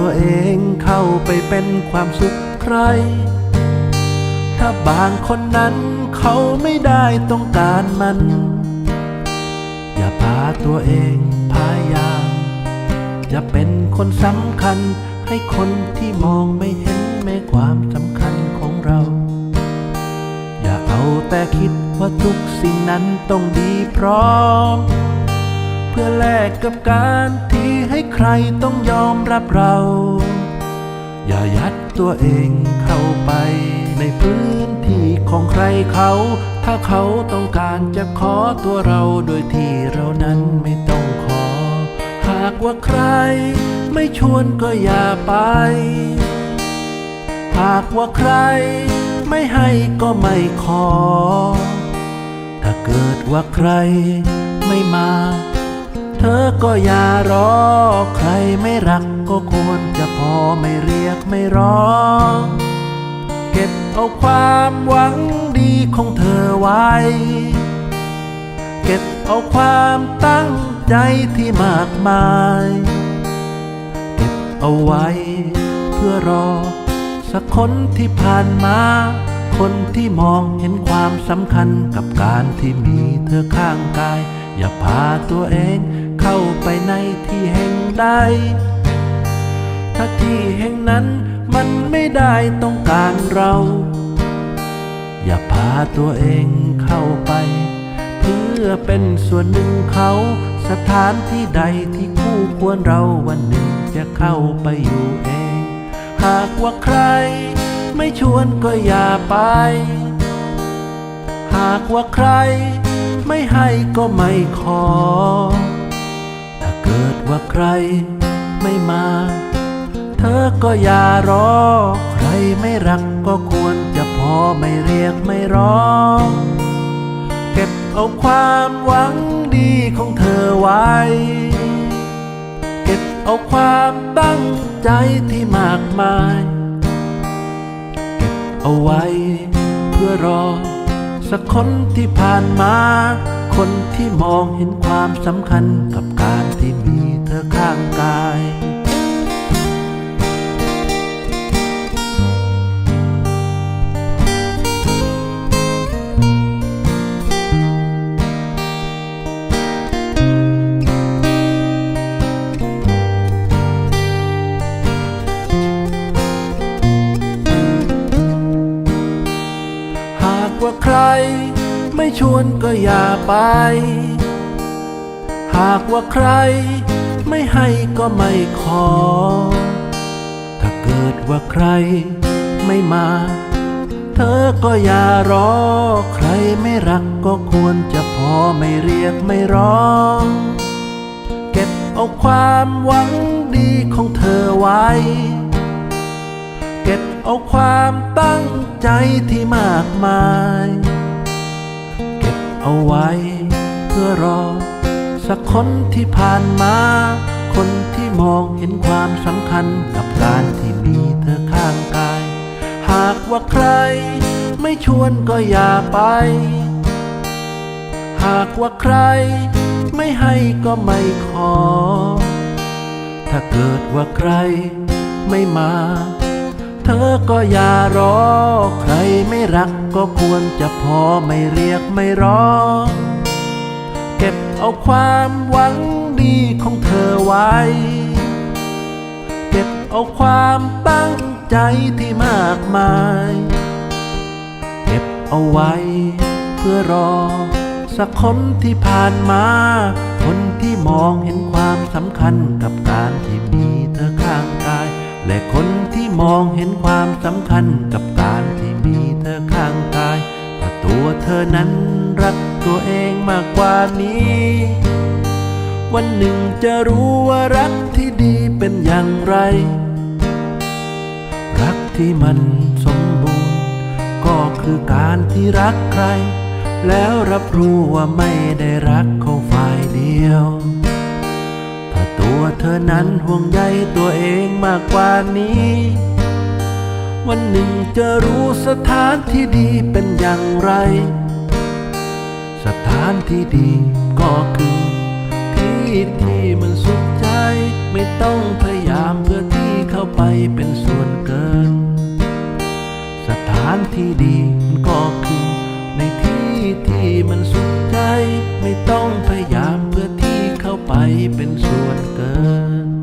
ัวเองเข้าไปเป็นความสุขใคร ถ้าบางคนนั้นเขาไม่ได้ต้องการมัน อย่าพาตัวเองพยายามอย่าเป็นคนสำคัญให้คนที่มองไม่เห็นแม้ความสำคัญของเรา อย่าเอาแต่คิดว่าทุกสิ่งนั้นต้องดีพร้อม เพื่อแลกกับการที่ ให้ใครต้องยอมรับเรา อย่ายัดตัวเองเข้าไป ในพื้นที่ของใครเขา ถ้าเขาต้องการจะขอตัวเราโดยที่เรานั้นไม่ต้องขอ หากว่าใครไม่ชวนก็อย่าไป หากว่าใครไม่ให้ก็ไม่ขอ ถ้าเกิดว่าใครไม่มา เธอก็อย่ารอ ใครไม่รักก็ควรจะพอไม่เรียกไม่ร้อง เก็บเอาความหวังดีของเธอไว้ เก็บเอาความตั้งใจที่มากมาย เก็บเอาไว้ เพื่อรอ สักคนที่ผ่านมา คนที่มองเห็นความสำคัญกับการที่มีเธอข้างกาย อย่าพาตัวเอง เข้าไปในที่แห่งใด ถ้าที่แห่งนั้นมันไม่ได้ต้องการเรา อย่าพาตัวเองเข้าไป เพื่อเป็นส่วนหนึ่งเขา สถานที่ใดที่คู่ควรเราวันหนึ่งจะเข้าไปอยู่เอง หากว่าใครไม่ชวนก็อย่าไป หากว่าใครไม่ให้ก็ไม่ขอ ว่าใครไม่มา เธอก็อย่ารอ ใครไม่รักก็ควรจะพอไม่เรียกไม่ร้อง เก็บเอาความหวังดีของเธอไว้ เก็บเอาความตั้งใจที่มากมาย เก็บเอาไว้เพื่อรอสักคนที่ผ่านมา คนที่มองเห็นความสำคัญกับการที่มีเธอข้างกาย หากว่าใคร ไม่ชวนก็อย่าไป หากว่าใครไม่ให้ก็ไม่ขอ ถ้าเกิดว่าใครไม่มา เธอก็อย่ารอ ใครไม่รักก็ควรจะพอไม่เรียกไม่ร้อง เก็บเอาความหวังดีของเธอไว้ เก็บเอาความตั้งใจที่มากมาย เอาไว้ เพื่อรอ สักคนที่ผ่านมา คนที่มองเห็นความสำคัญกับการที่มีเธอข้างกาย หากว่าใคร ไม่ชวนก็อย่าไป หากว่าใคร ไม่ให้ก็ไม่ขอ ถ้าเกิดว่าใครไม่มา เธอก็อย่ารอ ใครไม่รักก็ควรจะพอไม่เรียกไม่ร้อง เก็บเอาความหวังดีของเธอไว้ เก็บเอาความตั้งใจที่มากมาย เก็บเอาไว้ เพื่อรอ สักคนที่ผ่านมา คนที่มองเห็นความสำคัญกับการที่มีเธอข้างกาย และคน มองเห็นความสำคัญกับการที่มีเธอข้างกายถ้าตัวเธอนั้นรักตัวเองมากกว่านี้ วันหนึ่งจะรู้ว่ารักที่ดีเป็นอย่างไร รักที่มันสมบูรณ์ ก็คือการที่รักใคร แล้วรับรู้ว่าไม่ได้รักเขาฝ่ายเดียว ถ้าตัวเธอนั้นห่วงใยตัวเองมากกว่านี้ วันหนึ่งจะรู้สถานที่ดีเป็นอย่างไร สถานที่ดีก็คือ ที่ที่มันสุขใจ ไม่ต้องพยายามเพื่อที่เข้าไปเป็นส่วนเกิน สถานที่ดีก็คือ ในที่ที่มันสุขใจ ไม่ต้องพ เป็นส่วนเกิน